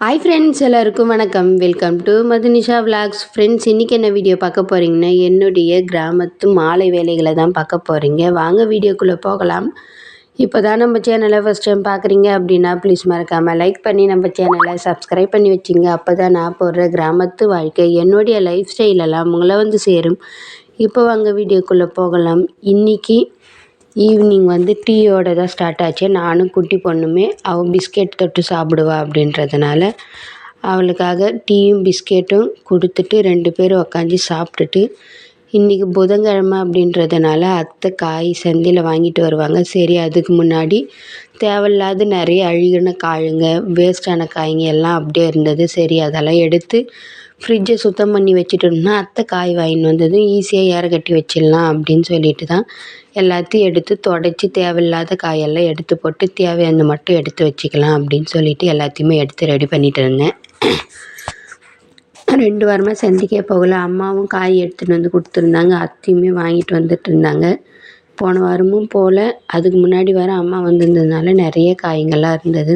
Hi friends எல்லாருக்கும் வணக்கம். Welcome to Madhunisha vlogs friends இன்றைக்கி என்ன வீடியோ பார்க்க போகிறீங்கன்னா என்னுடைய கிராமத்து மாலை வேலைகளை தான் பார்க்க போகிறீங்க வாங்க வீடியோக்குள்ளே போகலாம். இப்போ தான் நம்ம சேனலை ஃபஸ்ட் டைம் பார்க்குறீங்க அப்படின்னா ப்ளீஸ் மறக்காமல் லைக் பண்ணி நம்ம சேனலை சப்ஸ்கிரைப் பண்ணி வச்சிங்க. அப்போ தான் நான் போடுற கிராமத்து வாழ்க்கை என்னுடைய லைஃப் ஸ்டைலெல்லாம் உங்களை வந்து சேரும். இப்போ வாங்க வீடியோக்குள்ளே போகலாம். இன்றைக்கி ஈவினிங் வந்து டீயோட தான் ஸ்டார்ட் ஆச்சு. நானும் குட்டி பொண்ணுமே அவள் பிஸ்கெட் தொட்டு சாப்பிடுவா அப்படின்றதுனால அவளுக்காக டீயும் பிஸ்கெட்டும் கொடுத்துட்டு ரெண்டு பேரும் உக்காந்து சாப்பிட்டுட்டு இன்றைக்கி புதன்கிழமை அப்படின்றதுனால அத்தை காய் சந்தையில் வாங்கிட்டு வருவாங்க. சரி அதுக்கு முன்னாடி தேவையில்லாத நிறைய அழுகின காயுங்க வேஸ்ட்டான காய்ங்க எல்லாம் அப்படியே இருந்தது. சரி அதெல்லாம் எடுத்து ஃப்ரிட்ஜை சுத்தம் பண்ணி வச்சுட்டோம்னா அத்தை காய் வாங்கின்னு வந்ததும் ஈஸியாக ஏற கட்டி வச்சிடலாம் அப்படின்னு சொல்லிட்டு தான் எல்லாத்தையும் எடுத்து தொடச்சி தேவையில்லாத காயெல்லாம் எடுத்து போட்டு தேவையானது மட்டும் எடுத்து வச்சுக்கலாம் அப்படின்னு சொல்லிட்டு எல்லாத்தையுமே எடுத்து ரெடி பண்ணிட்டு இருந்தேன். ரெண்டு வாரமாக சந்திக்கே போகல. அம்மாவும் காய் எடுத்துகிட்டு வந்து கொடுத்துருந்தாங்க. அத்தையுமே வாங்கிட்டு வந்துட்டு இருந்தாங்க. போன வாரமும் போல். அதுக்கு முன்னாடி வாரம் அம்மா வந்திருந்ததுனால நிறைய காய்ங்கள்லாம் இருந்தது.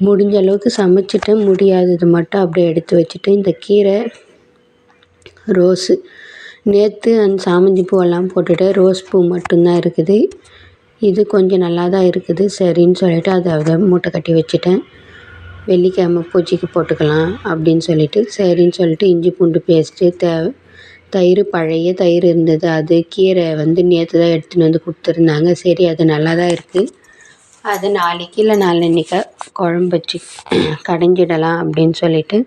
முடிஞ்ச அளவுக்கு சமைச்சிட்டேன். முடியாதது மட்டும் அப்படியே எடுத்து வச்சுட்டு இந்த கீரை ரோஸு. நேற்று அந்த சாமந்தி பூவெல்லாம் போட்டுட்டு ரோஸ் பூ மட்டும்தான் இருக்குது. இது கொஞ்சம் நல்லா தான் இருக்குது. சரின்னு சொல்லிவிட்டு அதை அதை மூட்டை கட்டி வச்சுட்டேன். வெள்ளிக்கிழமை பூஜைக்கு போட்டுக்கலாம் அப்படின்னு சொல்லிவிட்டு சரின்னு சொல்லிட்டு இஞ்சி பூண்டு பேஸ்ட்டு தேவை தயிர் பழைய தயிர் இருந்தது. அது கீரை வந்து நேற்று தான் எடுத்துன்னு வந்து கொடுத்துருந்தாங்க. சரி அது நல்லா தான் இருக்குது அது நாளைக்கு இல்லை நாளன்னைக்கா குழம்பு வச்சு கடைஞ்சிடலாம் அப்படின்னு சொல்லிட்டு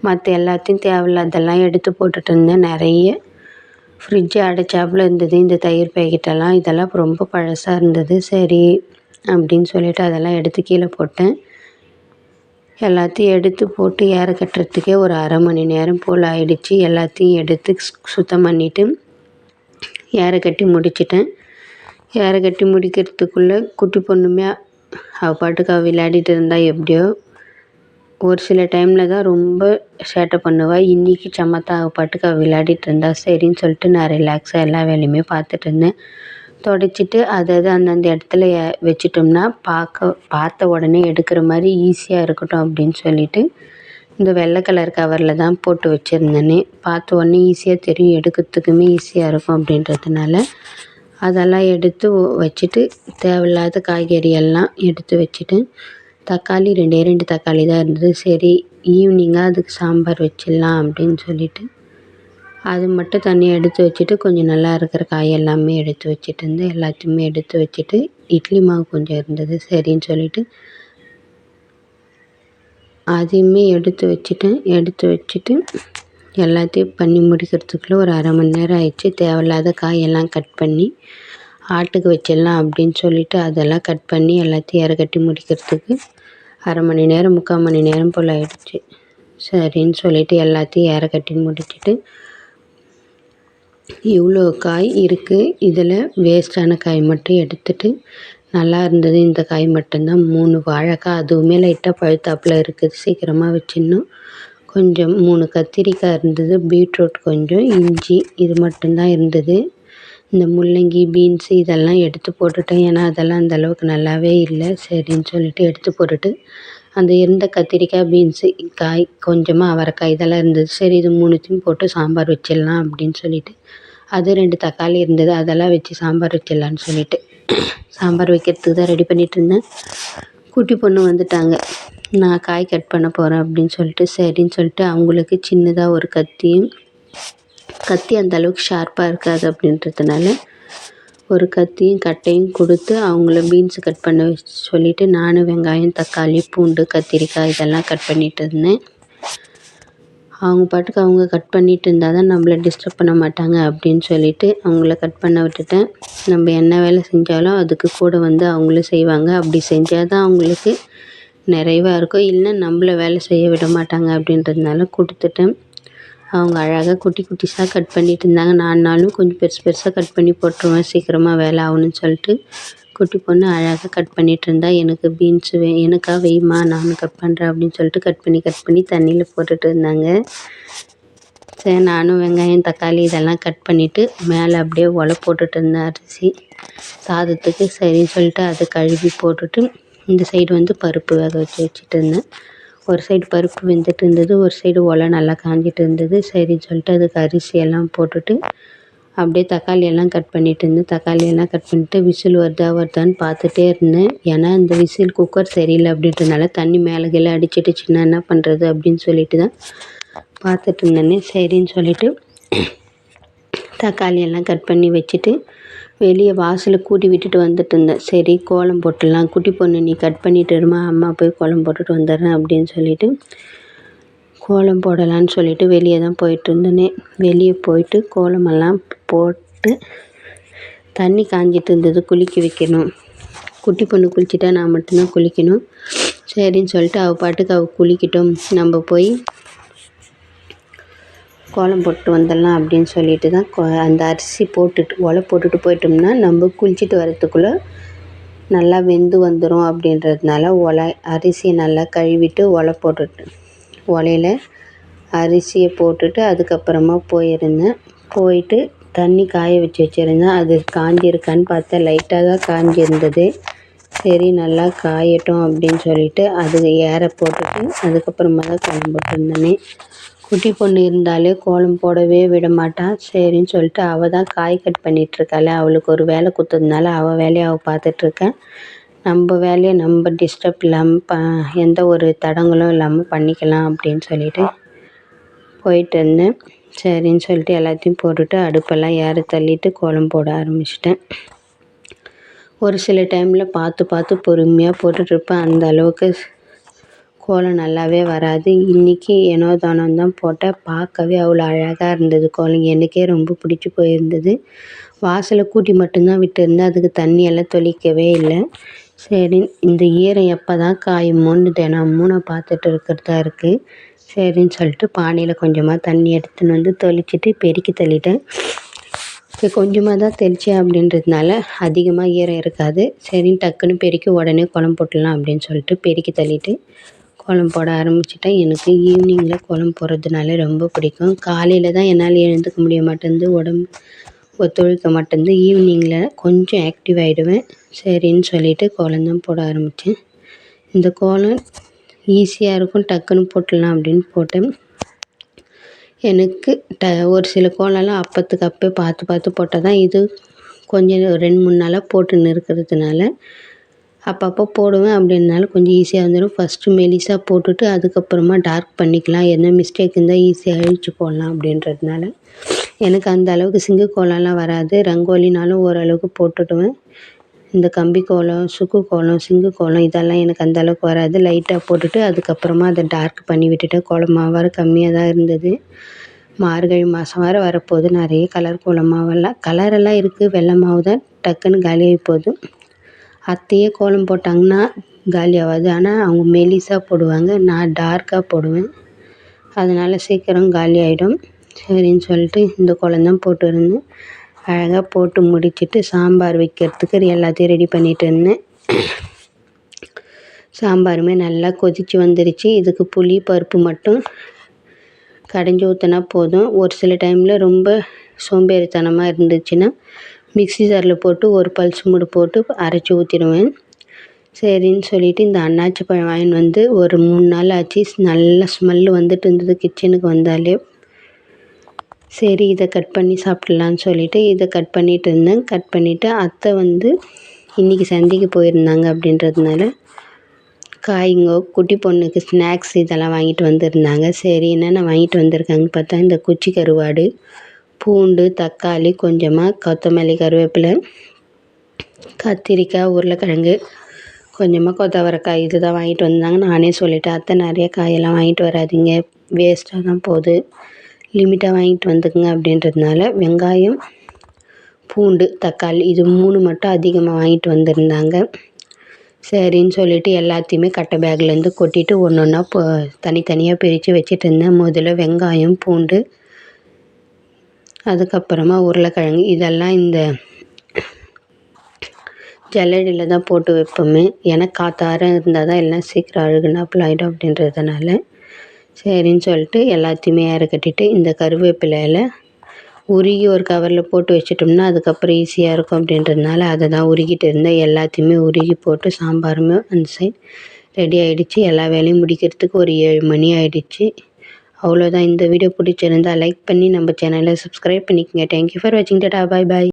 மற்ற எல்லாத்தையும் தேவையில்லாதெல்லாம் எடுத்து போட்டுட்டு இருந்தேன். நிறைய ஃப்ரிட்ஜ் அடைச்சாப்புல இருந்தது. இந்த தயிர் பேக்கெட்டெல்லாம் இதெல்லாம் ரொம்ப பழசாக இருந்தது. சரி அப்படின்னு சொல்லிட்டு அதெல்லாம் எடுத்து கீழே போட்டேன். எல்லாத்தையும் எடுத்து போட்டு ஏற கட்டுறதுக்கே ஒரு அரை மணி நேரம் போல் ஆயிடுச்சு. எல்லாத்தையும் எடுத்து சுத்தம் பண்ணிவிட்டு ஏற கட்டி முடிச்சிட்டேன். ஏற கட்டி முடிக்கிறதுக்குள்ளே குட்டி பொண்ணுமே அவள் பாட்டுக்கு அவள் விளையாடிட்டு இருந்தால் எப்படியோ. ஒரு சில டைமில் தான் ரொம்ப சேட்டை பண்ணுவாள் இன்றைக்கி சமத்தா அவள் பாட்டுக்கு அவள் விளையாடிட்டு இருந்தா சரின்னு சொல்லிட்டு நான் ரிலாக்ஸாக எல்லா வேலையுமே பார்த்துட்டு இருந்தேன். தொடச்சிட்டு அதை அதை அந்தந்த இடத்துல வச்சிட்டோம்னா பார்க்க பார்த்த உடனே எடுக்கிற மாதிரி ஈஸியாக இருக்கட்டும் அப்படின்னு சொல்லிட்டு இந்த வெள்ளை கலர் கவரில் தான் போட்டு வச்சுருந்தேனே. பார்த்த உடனே ஈஸியாக தெரியும் எடுக்கிறதுக்குமே ஈஸியாக இருக்கும் அப்படின்றதுனால அதெல்லாம் எடுத்து வச்சுட்டு தேவையில்லாத காய்கறி எல்லாம் எடுத்து வச்சுட்டு தக்காளி ரெண்டே ரெண்டு தக்காளி தான் இருந்தது. சரி ஈவினிங்காக அதுக்கு சாம்பார் வச்சிடலாம் அப்படின்னு சொல்லிட்டு அது மட்டும் தனியாக எடுத்து வச்சுட்டு கொஞ்சம் நல்லா இருக்கிற காய் எல்லாமே எடுத்து வச்சுட்டு இருந்து எல்லாத்தையுமே எடுத்து வச்சுட்டு இட்லி மாவு கொஞ்சம் இருந்தது. சரின்னு சொல்லிட்டு அதையுமே எடுத்து வச்சுட்டேன் எடுத்து வச்சுட்டு எல்லாத்தையும் பண்ணி முடிக்கிறதுக்குள்ளே ஒரு அரை மணி நேரம் ஆயிடுச்சு. தேவையில்லாத காயெல்லாம் கட் பண்ணி ஆட்டுக்கு வச்சிடலாம் அப்படின்னு சொல்லிட்டு அதெல்லாம் கட் பண்ணி எல்லாத்தையும் இறக்கட்டி முடிக்கிறதுக்கு அரை மணி நேரம் முக்கால் மணி நேரம் போல் ஆயிடுச்சு. சரின்னு சொல்லிட்டு எல்லாத்தையும் இறக்கட்டி கட்டி முடிச்சுட்டு இவ்வளோ காய் இருக்குது இதில் வேஸ்ட்டான காய் மட்டும் எடுத்துட்டு நல்லா இருந்தது. இந்த காய் மட்டும்தான். மூணு வாழைக்காய் அதுவுமே லைட்டாக பழுத்தாப்பில் இருக்குது. சீக்கிரமாக வச்சிடணும். கொஞ்சம் மூணு கத்திரிக்காய் இருந்தது பீட்ரூட் கொஞ்சம் இஞ்சி இது மட்டும்தான் இருந்தது. இந்த முள்ளங்கி பீன்ஸு இதெல்லாம் எடுத்து போட்டுட்டேன். ஏன்னா அதெல்லாம் அந்த அளவுக்கு நல்லாவே இல்லை. சரின்னு சொல்லிட்டு எடுத்து போட்டுட்டு அந்த இருந்த கத்திரிக்காய் பீன்ஸு காய் கொஞ்சமாக அவரைக்காய் இதெல்லாம் இருந்தது. சரி இது மூணுத்தையும் போட்டு சாம்பார் வச்சிடலாம் அப்படின்னு சொல்லிட்டு அது ரெண்டு தக்காளி இருந்தது. அதெல்லாம் வச்சு சாம்பார் வச்சிடலான்னு சொல்லிட்டு சாம்பார் வைக்கிறதுக்கு தான் ரெடி பண்ணிகிட்டு இருந்தேன். குட்டி பொண்ணு வந்துட்டாங்க. நான் காய் கட் பண்ண போகிறேன் அப்படின்னு சொல்லிட்டு சரின்னு சொல்லிட்டு அவங்களுக்கு சின்னதாக ஒரு கத்தியும் கத்தி அந்த அளவுக்கு ஷார்ப்பாக இருக்காது அப்படின்றதுனால ஒரு கத்தியும் கட்டையும் கொடுத்து அவங்கள பீன்ஸு கட் பண்ண சொல்லிவிட்டு நானும் வெங்காயம் தக்காளி பூண்டு கத்திரிக்காய் இதெல்லாம் கட் பண்ணிகிட்டு இருந்தேன். அவங்க பாட்டுக்கு அவங்க கட் பண்ணிகிட்டு இருந்தால் தான் நம்மள டிஸ்டர்ப் பண்ண மாட்டாங்க அப்படின்னு சொல்லிட்டு அவங்கள கட் பண்ண விட்டுட்டேன். நம்ம என்ன வேலை செஞ்சாலும் அதுக்கு கூட வந்து அவங்களும் செய்வாங்க. அப்படி செஞ்சால் தான் அவங்களுக்கு நிறைவாக இருக்கும். இல்லைன்னா நம்மள வேலை செய்ய விட மாட்டாங்க அப்படின்றதுனால கொடுத்துட்டேன் அவங்க அழகாக குட்டி குட்டிஸாக கட் பண்ணிட்டு இருந்தாங்க. நான்னாலும் கொஞ்சம் பெருசு பெருசாக கட் பண்ணி போட்டுருவேன். சீக்கிரமாக வேலை ஆகணும்னு சொல்லிட்டு குட்டி பொண்ணு அழகாக கட் பண்ணிகிட்டு இருந்தால் எனக்கு பீன்ஸு வே எனக்கா வெய்மா? நானும் கட் பண்ணுறேன் அப்படின்னு சொல்லிட்டு கட் பண்ணி கட் பண்ணி தண்ணியில் போட்டுட்டு இருந்தாங்க. சரி நானும் வெங்காயம் தக்காளி இதெல்லாம் கட் பண்ணிவிட்டு மேலே அப்படியே ஒலை போட்டுட்டு இருந்தேன். அரிசி சாதத்துக்கு சரின்னு சொல்லிட்டு அதை கழுவி போட்டுட்டு இந்த சைடு வந்து பருப்பு வேக வச்சு வச்சுட்டு இருந்தேன். ஒரு சைடு பருப்பு வெந்துட்டு இருந்தது ஒரு சைடு ஒலை நல்லா காஞ்சிட்டு இருந்தது. சரின்னு சொல்லிட்டு அதுக்கு அரிசி எல்லாம் போட்டுட்டு அப்படியே தக்காளி எல்லாம் கட் பண்ணிட்டு இருந்தேன். தக்காளி எல்லாம் கட் பண்ணிட்டு விசில் வருதா வருதான்னு பார்த்துட்டே இருந்தேன். ஏன்னா இந்த விசில் குக்கர் சரியில்லை அப்படின்றதுனால தண்ணி மேலே கீழே அடிச்சிட்டுச்சுன்னா என்ன பண்ணுறது அப்படின்னு சொல்லிட்டு தான் பார்த்துட்டு இருந்தேனே. சரின்னு சொல்லிட்டு தக்காளி எல்லாம் கட் பண்ணி வச்சுட்டு வெளியே வாசலில் கூட்டி விட்டுட்டு வந்துட்டு இருந்தேன். சரி கோலம் போட்டுடலாம். குட்டி பொண்ணு நீ கட் பண்ணிட்டு இருமா அம்மா போய் கோலம் போட்டுட்டு வந்துடுறேன் அப்படின்னு சொல்லிட்டு கோலம் போடலான்னு சொல்லிட்டு வெளியே தான் போயிட்டு இருந்தேனே. வெளியே போயிட்டு கோலமெல்லாம் போட்டு தண்ணி காஞ்சிட்டு இருந்தது குளிக்க வைக்கணும். குட்டி பொண்ணு குளிச்சுட்டா நான் மட்டும்தான் குளிக்கணும். சரின்னு சொல்லிட்டு அவள் பாட்டுக்கு அவள் குளிக்கட்டும். நம்ம போய் கோலம் போட்டு வந்துடலாம் அப்படின்னு சொல்லிட்டு தான் கோ அந்த அரிசி போட்டுட்டு ஒலை போட்டுட்டு போயிட்டோம்னா நம்ம குளிச்சுட்டு வரத்துக்குள்ளே நல்லா வெந்து வந்துடும் அப்படின்றதுனால ஒலை அரிசியை நல்லா கழுவிட்டு ஒலை போட்டுட்டு ஒலையில் அரிசியை போட்டுட்டு அதுக்கப்புறமா போயிருந்தேன். போயிட்டு தண்ணி காய வச்சு வச்சுருந்தேன். அது காஞ்சிருக்கான்னு பார்த்தா லைட்டாக தான் காஞ்சிருந்தது. சரி நல்லா காயட்டும் அப்படின்னு சொல்லிட்டு அது ஏற போட்டுட்டு அதுக்கப்புறமா தான் கிளம்பிட்டு இருந்தேனே குட்டி பொண்ணு இருந்தாலே கோலம் போடவே விட மாட்டாள் சரின்னு சொல்லிட்டு அவள் தான் காய் கட் பண்ணிகிட்ருக்காள அவளுக்கு ஒரு வேலை கொடுத்ததுனால அவள் வேலையை அவள் பார்த்துட்ருக்கேன் நம்ம வேலையை நம்ம டிஸ்டர்ப் இல்லாமல் ப எந்த ஒரு தடங்களும் இல்லாமல் பண்ணிக்கலாம் அப்படின்னு சொல்லிட்டு போயிட்டு இருந்தேன். சரின்னு சொல்லிட்டு எல்லாத்தையும் போட்டுட்டு அடுப்பெல்லாம் ஏற தள்ளிட்டு கோலம் போட ஆரம்பிச்சிட்டேன். ஒரு சில டைமில் பார்த்து பார்த்து பொறுமையாக போட்டுட்ருப்பேன் அந்த அளவுக்கு கோலம் நல்லாவே வராது. இன்றைக்கி ஏனோ தானோன்னு தான் போட்டேன் பார்க்கவே அவ்வளோ அழகாக இருந்தது கோலம். எனக்கே ரொம்ப பிடிச்சி போயிருந்தது. வாசலை கூட்டி மட்டும்தான் விட்டுருந்தேன். அதுக்கு தண்ணியெல்லாம் தெளிக்கவே இல்லை. சரி இந்த ஈரம் எப்போ தான் காயுமோன்னு தினமும் நான் பார்த்துட்டு இருக்கிறதா இருக்குது சரின்னு சொல்லிட்டு பானையில் கொஞ்சமாக தண்ணி எடுத்துன்னு வந்து தெளிச்சிட்டு பெருக்கி தள்ளிட்டேன். சரி கொஞ்சமாக தான் தெளித்தேன் அப்படின்றதுனால அதிகமாக ஈரம் இருக்காது. சரின்னு டக்குன்னு பெருக்கி உடனே குழம்பு போட்டுடலாம் அப்படின்னு சொல்லிட்டு பெருக்கி தள்ளிட்டு கோலம் போட ஆரம்பிச்சிட்டேன். எனக்கு ஈவினிங்கில் கோலம் போடுறதுனாலே ரொம்ப பிடிக்கும். காலையில் தான் என்னால் எழுந்துக்க முடிய மாட்டேன்து உடம்பு ஒத்துழைக்க மாட்டேன்து. ஈவினிங்கில் கொஞ்சம் ஆக்டிவ் ஆகிடுவேன் சரின்னு சொல்லிட்டு கோலம் தான் போட ஆரம்பித்தேன் இந்த கோலம் ஈஸியாக இருக்கும். டக்குன்னு போட்டுடலாம் அப்படின்னு போட்டேன். எனக்கு ட ஒரு சில கோலம்லாம் அப்போத்துக்கு அப்போ பார்த்து பார்த்து போட்டால் தான் இது கொஞ்சம் ரெண்டு மூணு நாளாக போட்டுன்னு இருக்கிறதுனால அப்பப்போ போடுவேன். அப்படின்னாலும் கொஞ்சம் ஈஸியாக வந்துடும் ஃபஸ்ட்டு மெலிசாக போட்டுட்டு அதுக்கப்புறமா டார்க் பண்ணிக்கலாம். என்ன மிஸ்டேக் இருந்தால் ஈஸியாக அழிச்சு போடலாம் அப்படின்றதுனால. எனக்கு அந்த அளவுக்கு சிங்கு கோலம்லாம் வராது. ரங்கோலினாலும் ஓரளவுக்கு போட்டுடுவேன். இந்த கம்பி கோலம் சுக்கு கோலம் சிங்கு கோலம் இதெல்லாம் எனக்கு அந்த அளவுக்கு வராது. லைட்டாக போட்டுட்டு அதுக்கப்புறமா அதை டார்க் பண்ணி விட்டுட்டேன் கோலமாக வேறு கம்மியாக தான் இருந்தது. மார்கழி மாதம் வர வரப்போகுது. நிறைய கலர் கோலமாவெல்லாம் கலரெல்லாம் இருக்குது வெள்ளை மாவு தான் டக்குன்னு காலியாகி போகுது. அத்தையே கோலம் போட்டாங்கன்னா காலி ஆகாது ஆனால் அவங்க மெலிசாக போடுவாங்க. நான் டார்க்காக போடுவேன். அதனால் சீக்கிரம் காலி ஆகிடும் சரின்னு சொல்லிட்டு இந்த கோலம் தான் போட்டுருந்தேன் அழகாக போட்டு முடிச்சுட்டு சாம்பார் வைக்கிறதுக்கு எல்லாத்தையும் ரெடி பண்ணிட்டு இருந்தேன். சாம்பாருமே நல்லா கொதித்து வந்துருச்சு. இதுக்கு புளி பருப்பு மட்டும் கடைஞ்சி ஊற்றினா போதும். ஒரு சில டைமில் ரொம்ப சோம்பேறித்தனமாக இருந்துச்சுன்னா மிக்சி ஜாரில் போட்டு ஒரு பல்ஸ் மூடு போட்டு அரைச்சி ஊற்றிடுவேன் சரின்னு சொல்லிவிட்டு இந்த அன்னாச்சி பழம் வாங்கின்னு வந்து ஒரு மூணு நாள் ஆச்சு. நல்ல ஸ்மெல் வந்துட்டு இருந்தது கிச்சனுக்கு வந்தாலே. சரி இதை கட் பண்ணி சாப்பிட்லான்னு சொல்லிவிட்டு இதை கட் பண்ணிட்டு இருந்தேன். கட் பண்ணிவிட்டு அத்தை வந்து இன்றைக்கி சந்தைக்கு போயிருந்தாங்க அப்படின்றதுனால காய்ங்கோ குட்டி பொண்ணுக்கு ஸ்நாக்ஸ் இதெல்லாம் வாங்கிட்டு வந்திருந்தாங்க. சரி என்னென்ன வாங்கிட்டு வந்திருக்காங்கன்னு பார்த்தா இந்த குச்சி கருவாடு பூண்டு தக்காளி கொஞ்சமாக கொத்தமல்லி கருவேப்பிலை கத்திரிக்காய் உருளைக்கிழங்கு கொஞ்சமாக கொத்தவரக்காய் இது தான் வாங்கிட்டு வந்தாங்க. நானே சொல்லிட்டேன் அத்தை நிறைய காயெல்லாம் வாங்கிட்டு வராதீங்க. வேஸ்ட்டாக தான் போகுது. லிமிட்டாக வாங்கிட்டு வந்துக்குங்க அப்படின்றதுனால வெங்காயம் பூண்டு தக்காளி இது மூணு மட்டும் அதிகமாக வாங்கிட்டு வந்திருந்தாங்க. சரின்னு சொல்லிட்டு எல்லாத்தையுமே கட்டை பேக்லேருந்து கொட்டிட்டு ஒன்று ஒன்றா போ தனித்தனியாக பிரித்து வச்சுட்டு இருந்தேன். முதல்ல வெங்காயம் பூண்டு அதுக்கப்புறமா உருளைக்கிழங்கு இதெல்லாம் இந்த ஜல்லடியில் தான் போட்டு வைப்போமே. ஏன்னா காற்றார இருந்தால் தான் எல்லாம் சீக்கிரம் அழுகுனாப்புல ஆகிடும் அப்படின்றதுனால. சரின்னு சொல்லிட்டு எல்லாத்தையுமே ஏற கட்டிட்டு இந்த கருவேப்பிலையில் உருகி ஒரு கவரில் போட்டு வச்சிட்டோம்னா அதுக்கப்புறம் ஈஸியாக இருக்கும் அப்படின்றதுனால அதை தான் உருகிட்டு இருந்தேன். எல்லாத்தையுமே உருகி போட்டு சாம்பாருமே அந்த சைட் ரெடி ஆகிடுச்சி எல்லா வேலையும் முடிக்கிறதுக்கு ஒரு ஏழு மணி ஆகிடுச்சி அவ்வளோதான் இந்த வீடியோ பிடிச்சிருந்தா லைக் பண்ணி நம்ம சேனலை சப்ஸ்கிரைப் பண்ணிக்கோங்க. தேங்க்யூ ஃபார் வாட்சிங் டேட்டா பாய் பாய்